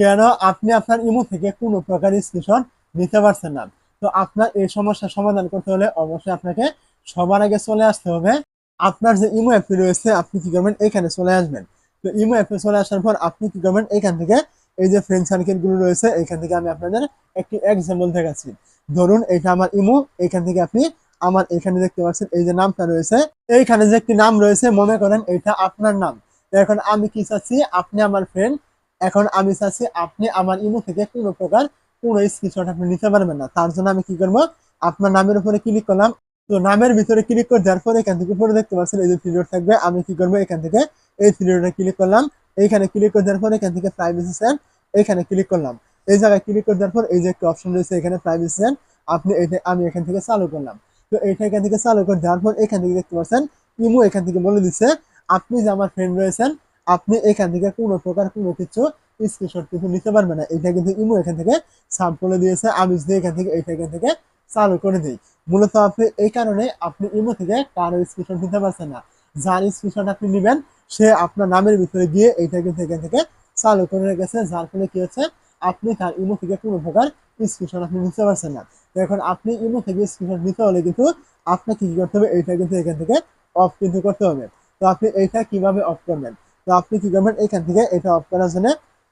কেন আপনি আপনার ইমো থেকে কোনো প্রকার স্ক্রিনশট নিতে পারছেন না। তো আপনার এই সমস্যার সমাধান করতে হলে অবশ্যই আপনাকে সবার আগে চলে আসতে হবে। আপনার যে ইমো অ্যাপটি রয়েছে, আপনি কি করবেন? এখানে চলে আসবেন। তো ইমো অ্যাপে চলে আসার পর আপনি কি করবেন? এখান থেকে এই যে ফ্রেন্ড সার্কেলগুলো রয়েছে, এখান থেকে আমি আপনাদের একটি এক্সাম্পল দেখাচ্ছি। ধরুন এটা আমার ইমো, এখান থেকে আপনি আমার এখানে দেখতে পাচ্ছেন এই যে নামটা রয়েছে। এইখানে যে একটি নাম রয়েছে, মনে করেন এটা আপনার নাম। এখন আমি কি চাচ্ছি? আপনি আমার ফ্রেন্ড এখন আমি চাচ্ছি আপনি আমার ইমো থেকে কোনো প্রকার কোনো স্ক্রিনশট আপনি নিতে পারবেন না। তার জন্য আমি কি করব? আপনার নামের উপরে ক্লিক করলাম। তো নামের ভিতরে ক্লিক করে দেওয়ার পরে এখান থেকে উপরে দেখতে পাচ্ছেন, এই যে থ্রি থাকবে, আমি কি করব? এখান থেকে এই থ্রি ক্লিক করলাম। এইখানে ক্লিক করে দেওয়ার পরে এখান থেকে প্রাইভেসি সেন্ড এইখানে ক্লিক করলাম। এই জায়গায় ক্লিক করে দেওয়ার পর এই যে একটা অপশন রয়েছে, এখানে প্রাইভেসি সেন্ড আপনি এটা আমি এখান থেকে চালু করলাম। তো এইটা এখান থেকে চালু করে দেওয়ার পর এখান থেকে দেখতে পাচ্ছেন, ইমো এখান থেকে বলে দিচ্ছে, আপনি যে আমার ফ্রেন্ড রয়েছেন আপনি এখান থেকে কোনো প্রকার কোনো কিছু স্ক্রিনশট কিন্তু নিতে পারবেন না। এটা কিন্তু ইমো এখান থেকে সাব করে দিয়েছে, আমি যদি এখান থেকে এইটা এখান থেকে চালু করে দিই। মূলত আপনি এই কারণে আপনি ইমো থেকে কারও স্ক্রিনশট নিতে পারছেন না। যার স্ক্রিনশট আপনি নেবেন, সে আপনার নামের ভিতরে গিয়ে এইটা কিন্তু এখান থেকে চালু করে রেখেছে। যার ফলে কি হচ্ছে? আপনি তার ইমো থেকে কোনো প্রকার স্ক্রিনশট আপনি নিতে পারছেন না। এখন আপনি ইমো থেকে স্ক্রিনশট নিতে হলে কিন্তু আপনাকে কি করতে হবে? এইটা কিন্তু এখান থেকে অফ কিন্তু করতে হবে। তো আপনি এইটা কীভাবে অফ করবেন? তো আপনি কি করবেন? এখান থেকে এটা অফ করার জন্য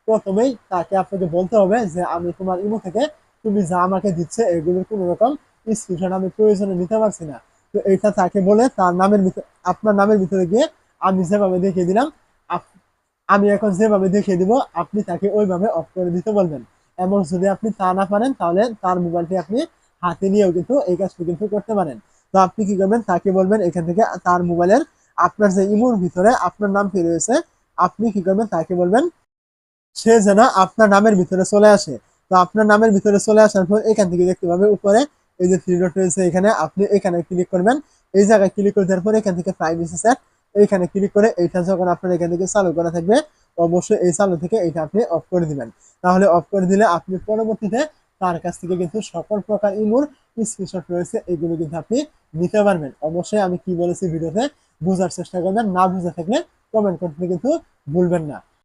প্রথমেই তাকে আপনাকে বলতে হবে যে, আমি তোমার ইমো থেকে তুমি যা আমাকে দিচ্ছে, এগুলোর কোনো রকম স্ক্রিনশট আমি প্রয়োজনে নিতে পারছি না। তো এইটা তাকে বলে তার নামের ভিতরে, আপনার নামের ভিতরে গিয়ে আমি যেভাবে দেখিয়ে দিলাম আমি এখন যেভাবে দেখিয়ে দিব, আপনি তাকে ওইভাবে অফ করে দিতে বলবেন। এবং যদি আপনি তা না পারেন, তাহলে তার মোবাইলটি আপনি হাতে নিয়েও কিন্তু এই কাজটি কিন্তু করতে পারেন। তো আপনি কি করবেন? তাকে বলবেন এখান থেকে তার মোবাইলের আপনার যে ইমোর ভিতরে আপনার নামটি রয়েছে, আপনি কি করবেন তাকে বলবেন, সে যেন আপনার নামের ভিতরে চলে আসে। তো আপনার নামের ভিতরে চলে আসার পর এখান থেকে দেখতে পাবে উপরে, এই যে থ্রি ডট রয়েছে এখানে, আপনি এখানে ক্লিক করবেন। এই জায়গায় ক্লিক করে দেওয়ার পর এখান থেকে প্রাইভেসি সেট এইখানে ক্লিক করে এইটা যখন আপনার এখান থেকে চালু করা থাকবে, অবশ্যই এই চালু থেকে এইটা আপনি অফ করে দিবেন। তাহলে অফ করে দিলে আপনি পরবর্তীতে তার কাছ থেকে কিন্তু সকল প্রকার ইমোর স্ক্রিনশট রয়েছে, এগুলো কিন্তু আপনি নিতে পারবেন। অবশ্যই আমি কি বলেছি ভিডিওতে বোঝার চেষ্টা করবেন না বুঝে থাকলে কমেন্ট করতে কিন্তু ভুলবেন না।